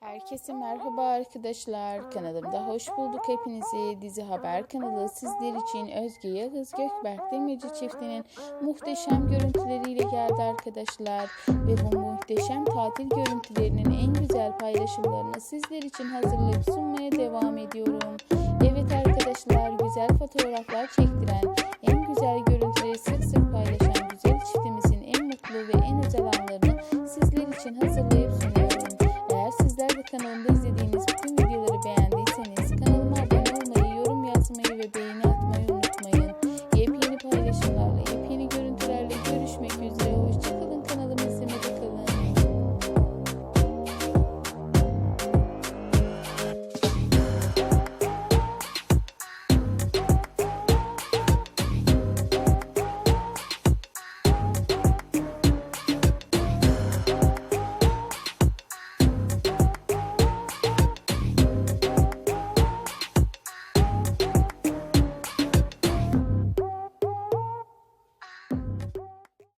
Herkese merhaba arkadaşlar. Kanalımda hoş bulduk hepinizi. Dizi Haber kanalı sizler için Özge Yağız Gökberk Demirci çiftinin muhteşem görüntüleriyle geldi arkadaşlar. Ve bu muhteşem tatil görüntülerinin en güzel paylaşımlarını sizler için hazırlayıp sunmaya devam ediyorum. Evet arkadaşlar güzel fotoğraflar çektiren, en güzel görüntüleri sık sık paylaşan güzel çiftimizin en mutlu ve en özel kanalımda izlediğiniz bütün